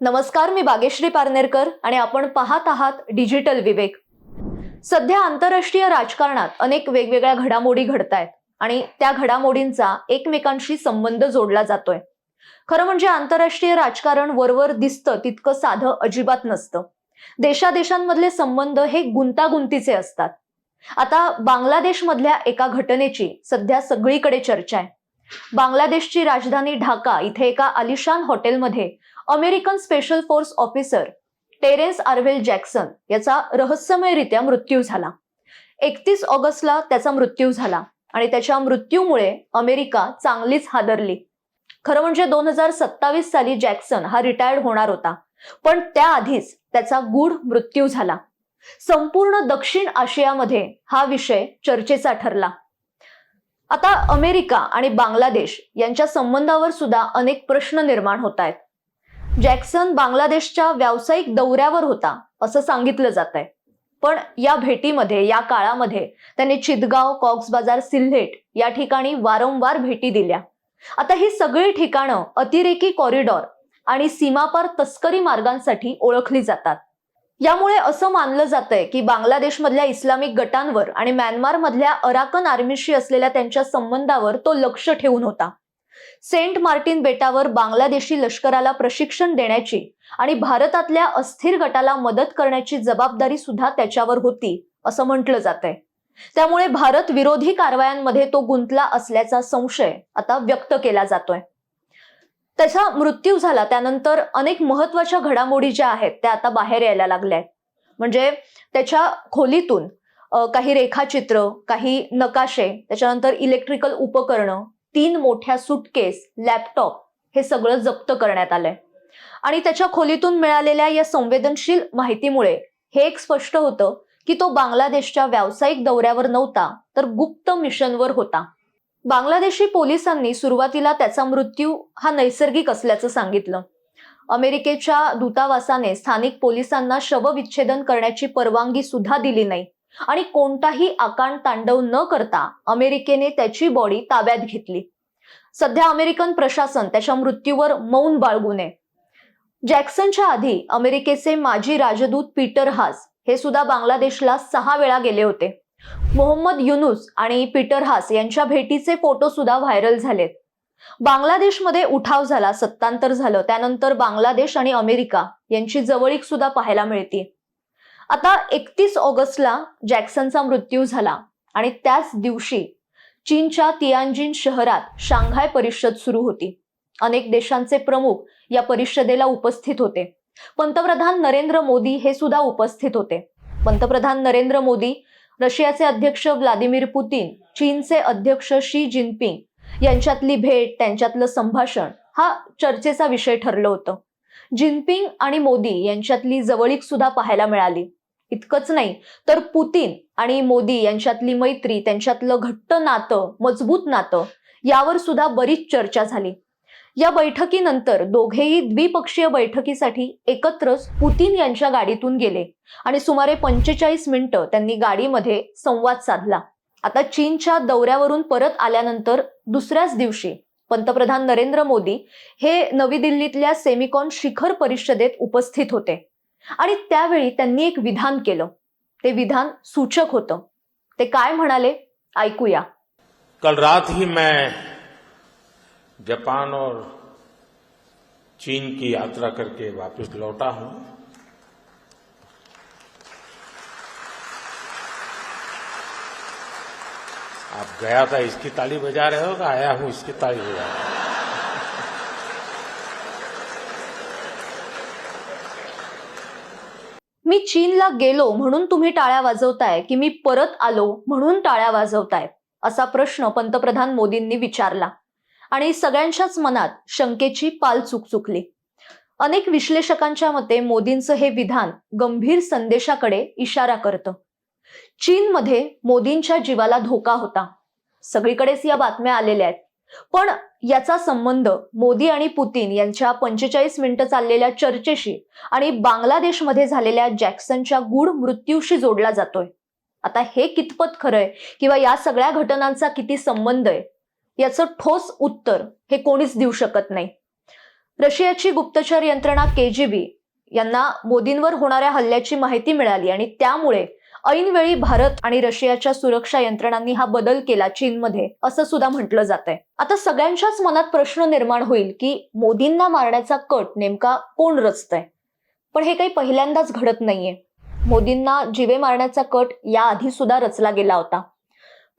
नमस्कार मी बागेश्री पारनेरकर आणि आपण पाहत आहात डिजिटल विवेक. सध्या आंतरराष्ट्रीय राजकारणात अनेक वेगवेगळ्या घडामोडी घडत आहेत आणि त्या घडामोडींचा एकमेकांशी संबंध जोडला जातोय. खरं म्हणजे आंतरराष्ट्रीय राजकारण वरवर दिसतं तितकं साधं अजिबात नसतं. देशादेशांमधले संबंध हे गुंतागुंतीचे असतात. आता बांगलादेशमधल्या एका घटनेची सध्या सगळीकडे चर्चा आहे. बांगलादेशची राजधानी ढाका इथे एका आलिशान हॉटेलमध्ये American special force officer Terrence Arvel Jackson याचा रहस्यमयरित्या मृत्यू झाला. एकतीस ऑगस्टला त्याचा मृत्यू झाला आणि त्याच्या मृत्यूमुळे अमेरिका चांगलीच हादरली. खरं म्हणजे दोन हजार सत्तावीस साली जॅक्सन हा रिटायर्ड होणार होता पण त्याआधीच त्याचा गूढ मृत्यू झाला. संपूर्ण दक्षिण आशियामध्ये हा विषय चर्चेचा ठरला. आता अमेरिका आणि बांगलादेश यांच्या संबंधावर सुद्धा अनेक प्रश्न निर्माण होत आहेत. जॅक्सन बांगलादेशच्या व्यावसायिक दौऱ्यावर होता असं सांगितलं जात आहे पण या भेटीमध्ये या काळामध्ये त्यांनी चितगाव कॉक्स बाजार सिल्हेट या ठिकाणी वारंवार भेटी दिल्या. आता ही सगळी ठिकाणं अतिरेकी कॉरिडॉर आणि सीमापार तस्करी मार्गांसाठी ओळखली जातात. यामुळे असं मानलं जातंय की बांगलादेशमधल्या इस्लामिक गटांवर आणि म्यानमारमधल्या अराकन आर्मीशी असलेल्या त्यांच्या संबंधावर तो लक्ष ठेवून होता. सेंट मार्टिन बेटावर बांगलादेशी लष्कराला प्रशिक्षण देण्याची आणि भारतातल्या अस्थिर गटाला मदत करण्याची जबाबदारी सुद्धा त्याच्यावर होती असं म्हटलं जात आहे त्यामुळे भारत विरोधी कारवायांमध्ये तो गुंतला असल्याचा संशय आता व्यक्त केला जातोय. त्याचा मृत्यू झाला त्यानंतर अनेक महत्त्वाच्या घडामोडी ज्या आहेत त्या आता बाहेर यायला लागल्या आहेत. म्हणजे त्याच्या खोलीतून काही रेखाचित्र काही नकाशे त्याच्यानंतर इलेक्ट्रिकल उपकरणं तीन मोठ्या सुटकेस लॅपटॉप हे सगळं जप्त करण्यात आलंय. आणि त्याच्या खोलीतून मिळालेल्या या संवेदनशील माहितीमुळे हे एक स्पष्ट होतं की तो बांगलादेशच्या व्यावसायिक दौऱ्यावर नव्हता तर गुप्त मिशनवर होता. बांगलादेशी पोलिसांनी सुरुवातीला त्याचा मृत्यू हा नैसर्गिक असल्याचं सांगितलं. अमेरिकेच्या दूतावासाने स्थानिक पोलिसांना शवविच्छेदन करण्याची परवानगी सुद्धा दिली नाही. आणि कोणताही आकांड तांडव न करता अमेरिकेने त्याची बॉडी ताब्यात घेतली. सध्या अमेरिकन प्रशासन त्याच्या मृत्यूवर मौन बाळगू नये जॅक्सनच्या आधी अमेरिकेचे माजी राजदूत पीटर हास हे सुद्धा बांगलादेशला सहा वेळा गेले होते. मोहम्मद युनुस आणि पीटर हास यांच्या भेटीचे फोटो सुद्धा व्हायरल झालेत. बांगलादेशमध्ये उठाव झाला सत्तांतर झालं त्यानंतर बांगलादेश आणि अमेरिका यांची जवळीक सुद्धा पाहायला मिळते आता एकतीस ऑगस्टला जॅक्सनचा मृत्यू झाला आणि त्याच दिवशी चीनच्या तियानजिन शहरात शांघाय परिषद सुरू होती. अनेक देशांचे प्रमुख या परिषदेला उपस्थित होते. पंतप्रधान नरेंद्र मोदी हे सुद्धा उपस्थित होते. पंतप्रधान नरेंद्र मोदी रशियाचे अध्यक्ष व्लादिमीर पुतीन चीनचे अध्यक्ष शी जिनपिंग यांच्यातली भेट त्यांच्यातलं संभाषण हा चर्चेचा विषय ठरलं होतं. जिनपिंग आणि मोदी यांच्यातली जवळीक सुद्धा पाहायला मिळाली. इतकंच नाही. तर पुतीन आणि मोदी यांच्यातली मैत्री त्यांच्यातलं घट्ट नातं मजबूत नातं यावर सुद्धा बरीच चर्चा झाली. या बैठकीनंतर दोघेही द्विपक्षीय बैठकीसाठी एकत्रच पुतीन यांच्या गाडीतून गेले आणि सुमारे पंचेचाळीस मिनिटं त्यांनी गाडीमध्ये संवाद साधला. आता चीनच्या दौऱ्यावरून परत आल्यानंतर दुसऱ्याच दिवशी पंतप्रधान नरेंद्र मोदी हे नवी दिल्लीतल्या सेमिकॉन शिखर परिषदेत उपस्थित होते. आणि त्यावेळी त्यांनी एक विधान केलं. ते विधान सूचक होतं. ते काय म्हणाले? ऐकूया. कल रात ही मैं जापान और चीन की यात्रा करके वापस लौटा हूँ। आप गया था, इसकी ताली बजा रहे हो आया हूँ, इसकी ताली बजा रहे हो? मी चीनला गेलो म्हणून तुम्ही टाळ्या वाजवताय की मी परत आलो म्हणून टाळ्या वाजवताय? असा प्रश्न पंतप्रधान मोदींनी विचारला. आणि सगळ्यांच्याच मनात शंकेची पाल चुक चुकली अनेक विश्लेषकांच्या मते मोदींचं हे विधान गंभीर संदेशाकडे इशारा करतं. चीनमध्ये मोदींच्या जीवाला धोका होता. सगळीकडेच या बातम्या आलेल्या आहेत. पण याचा संबंध मोदी आणि पुतीन यांच्या पंचेचाळीस मिनिटं चाललेल्या चर्चेशी आणि बांगलादेशमध्ये झालेल्या जॅक्सनच्या गूढ मृत्यूशी जोडला जातोय. आता हे कितपत खरंय किंवा या सगळ्या घटनांचा किती संबंध आहे याचं ठोस उत्तर हे कोणीच देऊ शकत नाही. रशियाची गुप्तचर यंत्रणा केजीबी यांना मोदींवर होणाऱ्या हल्ल्याची माहिती मिळाली आणि त्यामुळे ऐनवेळी भारत आणि रशियाच्या सुरक्षा यंत्रणांनी हा बदल केला चीनमध्ये असं सुद्धा म्हटलं जात आहे आता सगळ्यांच्याच मनात प्रश्न निर्माण होईल की मोदींना मारण्याचा कट नेमका कोण रचतय? पण हे काही पहिल्यांदाच घडत नाहीये. मोदींना जिवे मारण्याचा कट याआधी सुद्धा रचला गेला होता.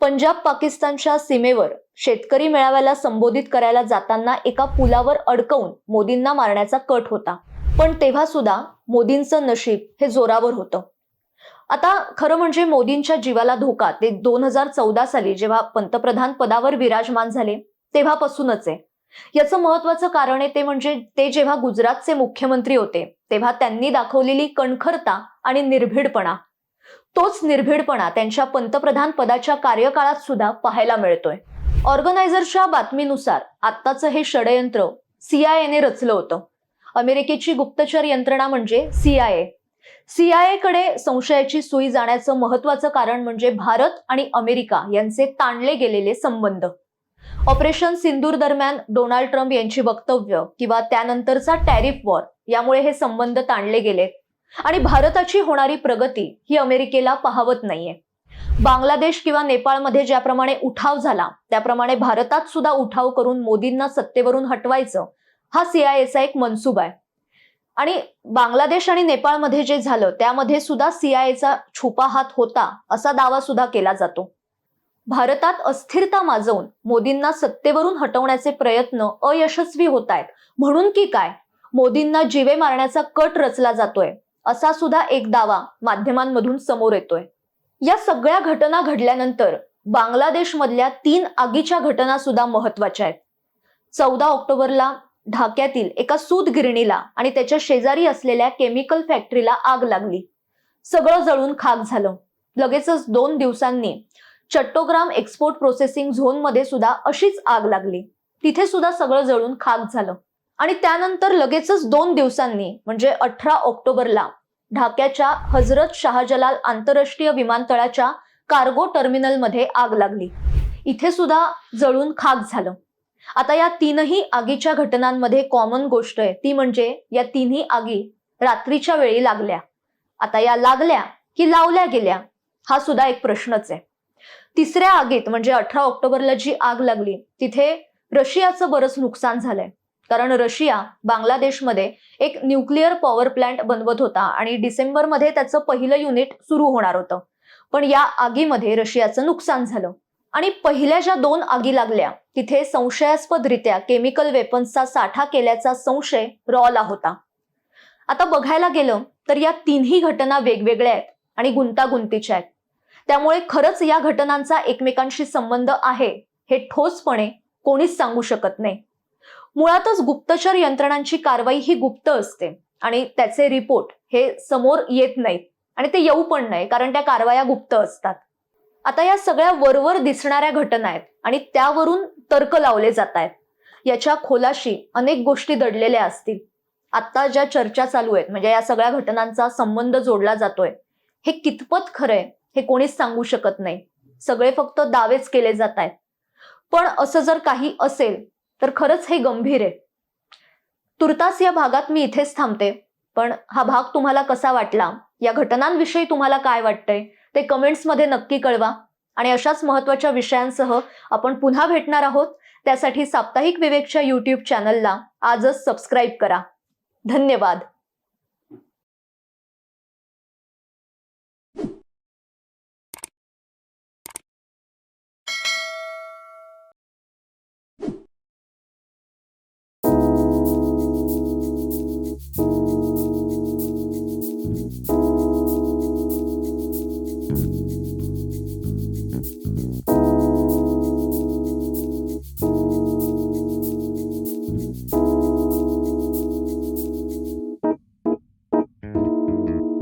पंजाब पाकिस्तानच्या सीमेवर शेतकरी मेळाव्याला संबोधित करायला जाताना एका पुलावर अडकवून मोदींना मारण्याचा कट होता. पण तेव्हा सुद्धा मोदींचं नशीब हे जोरावर होतं. आता खरं म्हणजे मोदींच्या जीवाला धोका. ते दोन हजार चौदा साली जेव्हा पंतप्रधान पदावर विराजमान झाले तेव्हापासूनच आहे. याचं महत्वाचं कारण आहे ते म्हणजे ते जेव्हा गुजरातचे मुख्यमंत्री होते तेव्हा त्यांनी दाखवलेली कणखरता आणि निर्भीडपणा. तोच निर्भीडपणा त्यांच्या पंतप्रधान पदाच्या कार्यकाळात सुद्धा पाहायला मिळतोय. ऑर्गनायझरच्या बातमीनुसार आत्ताचं हे षडयंत्र सीआयएने रचलं होतं. अमेरिकेची गुप्तचर यंत्रणा म्हणजे सीआयए सीआयए कडे संशयाची सुई जाण्याचं महत्वाचं कारण म्हणजे भारत आणि अमेरिका यांचे ताणले गेलेले संबंध. ऑपरेशन सिंदूर दरम्यान डोनाल्ड ट्रम्प यांची वक्तव्य किंवा त्यानंतरचा टॅरिफ वॉर यामुळे हे संबंध ताणले गेले. आणि भारताची होणारी प्रगती ही अमेरिकेला पाहवत नाहीये. बांगलादेश किंवा नेपाळमध्ये ज्याप्रमाणे उठाव झाला त्याप्रमाणे भारतात सुद्धा उठाव करून मोदींना सत्तेवरून हटवायचं हा सीआयएचा एक मनसूब आहे. आणि बांगलादेश आणि नेपाळमध्ये जे झालं त्यामध्ये सुद्धा सीआयएचा छुपा हात होता असा दावा सुद्धा केला जातो. भारतात अस्थिरता माजवून मोदींना सत्तेवरून हटवण्याचे प्रयत्न अयशस्वी होत आहेत. म्हणून की काय? मोदींना जीवे मारण्याचा कट रचला जातोय असा सुद्धा एक दावा माध्यमांमधून समोर येतोय. या सगळ्या घटना घडल्यानंतर बांगलादेशमधल्या तीन आगीच्या घटना सुद्धा महत्त्वाच्या आहेत. चौदा ऑक्टोबरला ढाक्यातील एका सूत गिरणीला आणि त्याच्या शेजारी असलेल्या केमिकल फॅक्टरीला आग लागली. सगळं जळून खाक झालं. लगेचच दोन दिवसांनी चट्टोग्राम एक्सपोर्ट प्रोसेसिंग झोनमध्ये सुद्धा अशीच आग लागली. तिथे सुद्धा सगळं जळून खाक झालं. आणि त्यानंतर लगेचच दोन दिवसांनी म्हणजे अठरा ऑक्टोबरला ढाक्याच्या हजरत शाहजलाल आंतरराष्ट्रीय विमानतळाच्या कार्गो टर्मिनलमध्ये आग लागली. इथे सुद्धा जळून खाक झालं. आता या तीनही आगीच्या घटनांमध्ये कॉमन गोष्ट आहे. ती म्हणजे या तिन्ही आगी रात्रीच्या वेळी लागल्या. आता या लागल्या की लावल्या गेल्या हा सुद्धा एक प्रश्नच आहे. तिसऱ्या आगीत म्हणजे अठरा ऑक्टोबरला जी आग लागली तिथे रशियाचं बरंच नुकसान झालंय. कारण रशिया बांगलादेशमध्ये एक न्यूक्लिअर पॉवर प्लांट बनवत होता आणि डिसेंबरमध्ये त्याचं पहिलं युनिट सुरू होणार होतं. पण या आगीमध्ये रशियाचं नुकसान झालं. आणि पहिल्या ज्या दोन आगी लागल्या तिथे संशयास्पदरित्या केमिकल वेपन्सचा साठा केल्याचा संशय रॉला होता. आता बघायला गेलं तर या तिन्ही घटना वेगवेगळ्या आहेत आणि गुंतागुंतीच्या आहेत. त्यामुळे खरंच या घटनांचा एकमेकांशी संबंध आहे हे ठोसपणे कोणीच सांगू शकत नाही. मुळातच गुप्तचर यंत्रणांची कारवाई ही गुप्त असते आणि त्याचे रिपोर्ट हे समोर येत नाहीत आणि ते येऊ पण नाही कारण त्या कारवाया गुप्त असतात. आता या सगळ्या वरवर दिसणाऱ्या घटना आहेत आणि त्यावरून तर्क लावले जात आहेत. याच्या खोलाशी अनेक गोष्टी दडलेल्या असतील. आता ज्या चर्चा चालू आहेत म्हणजे या सगळ्या घटनांचा संबंध जोडला जातोय हे कितपत खरंय हे कोणीच सांगू शकत नाही. सगळे फक्त दावेच केले जात आहेत. पण असं जर काही असेल तर खरंच हे गंभीर आहे. तुर्तास या भागात मी इथेच थांबते पण हा भाग तुम्हाला कसा वाटला? या घटनांविषयी तुम्हाला काय वाटतंय? ते कमेंट्समध्ये नक्की कळवा. आणि अशाच महत्त्वाच्या विषयांसह आपण पुन्हा भेटणार आहोत. त्यासाठी साप्ताहिक विवेकच्या यूट्यूब चॅनलला आजच सबस्क्राईब करा. धन्यवाद.